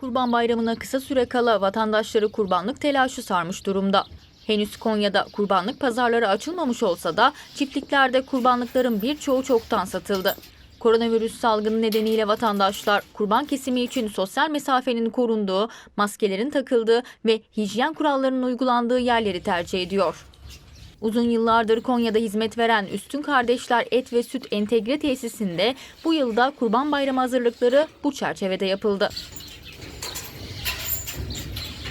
Kurban Bayramı'na kısa süre kala vatandaşları kurbanlık telaşı sarmış durumda. Henüz Konya'da kurbanlık pazarları açılmamış olsa da çiftliklerde kurbanlıkların birçoğu çoktan satıldı. Koronavirüs salgını nedeniyle vatandaşlar kurban kesimi için sosyal mesafenin korunduğu, maskelerin takıldığı ve hijyen kurallarının uygulandığı yerleri tercih ediyor. Uzun yıllardır Konya'da hizmet veren Üstün Kardeşler Et ve Süt Entegre Tesisinde bu yılda Kurban Bayramı hazırlıkları bu çerçevede yapıldı.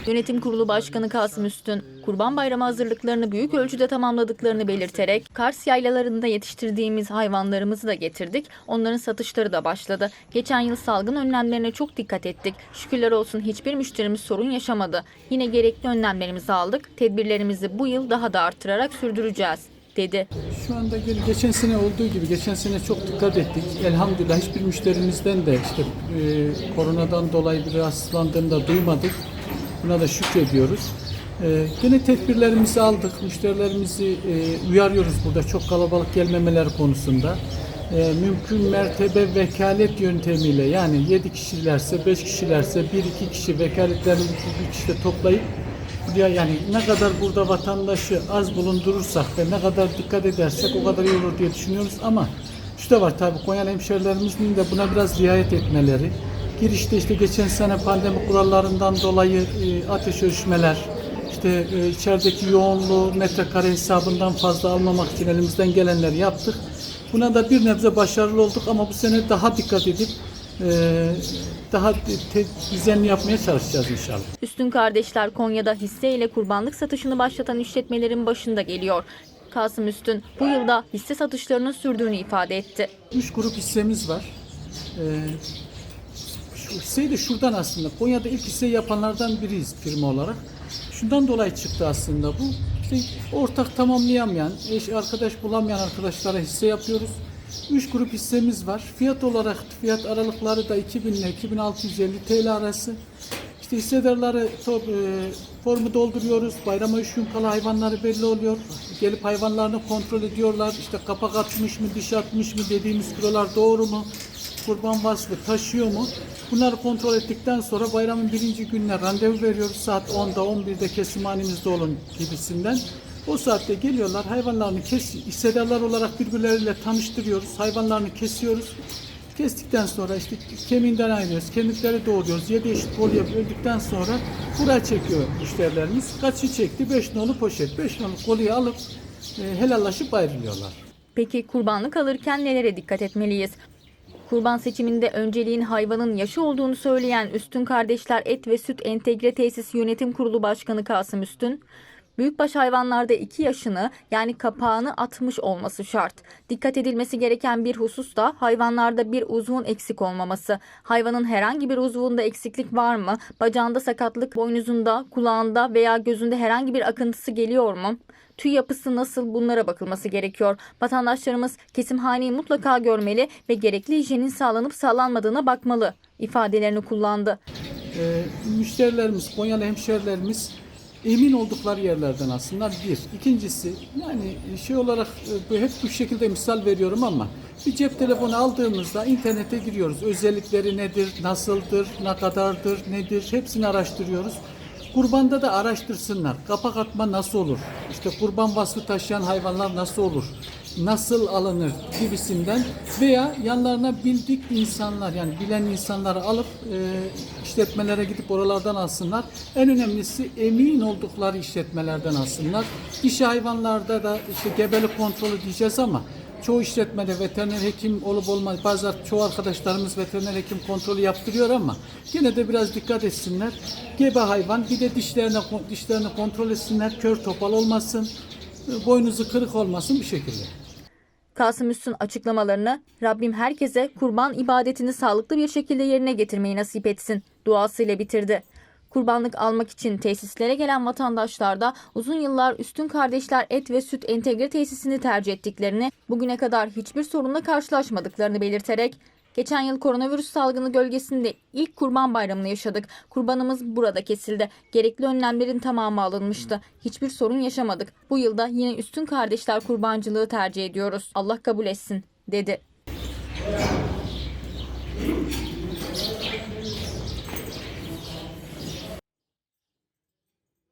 Yönetim Kurulu Başkanı Kasım Üstün, Kurban Bayramı hazırlıklarını büyük ölçüde tamamladıklarını belirterek, Kars yaylalarında yetiştirdiğimiz hayvanlarımızı da getirdik, onların satışları da başladı. Geçen yıl salgın önlemlerine çok dikkat ettik. Şükürler olsun hiçbir müşterimiz sorun yaşamadı. Yine gerekli önlemlerimizi aldık, tedbirlerimizi bu yıl daha da artırarak sürdüreceğiz, dedi. Şu anda ge- geçen sene olduğu gibi geçen sene çok dikkat ettik. Elhamdülillah hiçbir müşterimizden de işte e, koronadan dolayı bir rahatsızlandığını da duymadık. Buna da şükrediyoruz. E, gene tedbirlerimizi aldık. Müşterilerimizi e, uyarıyoruz burada çok kalabalık gelmemeler konusunda. E, mümkün mertebe vekalet yöntemiyle yani 7 kişilerse 5 kişilerse 1-2 kişi vekaletlerini bir kişide toplayıp Buraya yani ne kadar burada vatandaşı az bulundurursak ve ne kadar dikkat edersek o kadar iyi olur diye düşünüyoruz ama şu da var tabii Konyalı hemşerilerimizin de buna biraz riayet etmeleri. Girişte işte geçen sene pandemi kurallarından dolayı e, ateş ölçmeler, işte e, içerideki yoğunluğu metrekare hesabından fazla almamak için elimizden gelenleri yaptık. Buna da bir nebze başarılı olduk ama bu sene daha dikkat edip e, daha düzenli yapmaya çalışacağız inşallah. Üstün Kardeşler Konya'da hisseyle kurbanlık satışını başlatan işletmelerin başında geliyor. Kasım Üstün bu yılda hisse satışlarının sürdüğünü ifade etti. Üç grup hissemiz var. Ee, hisseyi de şuradan aslında. Konya'da ilk hisseyi yapanlardan biriyiz firma olarak. Şundan dolayı çıktı aslında bu. İşte ortak tamamlayamayan, eş arkadaş bulamayan arkadaşlara hisse yapıyoruz. Üç grup hissemiz var. Fiyat olarak fiyat aralıkları da 2000 ile 2650 TL arası. İşte hissedarları top, e, formu dolduruyoruz. Bayrama üç gün kala hayvanları belli oluyor. Gelip hayvanlarını kontrol ediyorlar. İşte kapak atmış mı, diş atmış mı dediğimiz kilolar doğru mu? Kurban vasfı taşıyor mu? Bunları kontrol ettikten sonra bayramın birinci gününe randevu veriyoruz. Saat 10'da 11'de kesimhanemizde olun gibisinden. O saatte geliyorlar hayvanlarını kes, hissedarlar olarak birbirleriyle tanıştırıyoruz. Hayvanlarını kesiyoruz. Kestikten sonra işte kemiğinden ayırıyoruz, kemikleri doğruyoruz. 7 eşit kolye böldükten sonra buraya çekiyor müşterilerimiz. Kaçı çekti? 5 nolu poşet. 5 nolu kolyeyi alıp e, helallaşıp ayrılıyorlar. Peki kurbanlık alırken nelere dikkat etmeliyiz? Kurban seçiminde önceliğin hayvanın yaşı olduğunu söyleyen Üstün Kardeşler Et ve Süt Entegre Tesisi Yönetim Kurulu Başkanı Kasım Üstün, Büyükbaş hayvanlarda 2 yaşını yani kapağını atmış olması şart. Dikkat edilmesi gereken bir husus da hayvanlarda bir uzvun eksik olmaması. Hayvanın herhangi bir uzvunda eksiklik var mı? Bacağında sakatlık, boynuzunda, kulağında veya gözünde herhangi bir akıntısı geliyor mu? Tüy yapısı nasıl bunlara bakılması gerekiyor. Vatandaşlarımız kesimhaneyi mutlaka görmeli ve gerekli hijyenin sağlanıp sağlanmadığına bakmalı ifadelerini kullandı. E, müşterilerimiz, Konyalı hemşerilerimiz emin oldukları yerlerden aslında bir. İkincisi yani şey olarak e, bu- hep bu şekilde misal veriyorum ama bir cep telefonu aldığımızda internete giriyoruz. Özellikleri nedir, nasıldır, ne kadardır, nedir hepsini araştırıyoruz. Kurbanda da araştırsınlar. Kapak atma nasıl olur? İşte kurban vasfı taşıyan hayvanlar nasıl olur? Nasıl alınır gibisinden veya yanlarına bildik insanlar yani bilen insanları alıp e, işletmelere gidip oralardan alsınlar. En önemlisi emin oldukları işletmelerden alsınlar. İş hayvanlarda da işte gebelik kontrolü diyeceğiz ama çoğu işletmede veteriner hekim olup olmaz. Bazı çoğu arkadaşlarımız veteriner hekim kontrolü yaptırıyor ama yine de biraz dikkat etsinler. Gebe hayvan bir de dişlerine dişlerini kontrol etsinler. Kör topal olmasın. Boynuzu kırık olmasın bir şekilde. Kasım Üstün açıklamalarını Rabbim herkese kurban ibadetini sağlıklı bir şekilde yerine getirmeyi nasip etsin duasıyla bitirdi. Kurbanlık almak için tesislere gelen vatandaşlar da uzun yıllar Üstün Kardeşler Et ve Süt Entegre Tesisini tercih ettiklerini, bugüne kadar hiçbir sorunla karşılaşmadıklarını belirterek Geçen yıl koronavirüs salgını gölgesinde ilk kurban bayramını yaşadık. Kurbanımız burada kesildi. Gerekli önlemlerin tamamı alınmıştı. Hiçbir sorun yaşamadık. Bu yılda yine üstün kardeşler kurbancılığı tercih ediyoruz. Allah kabul etsin dedi.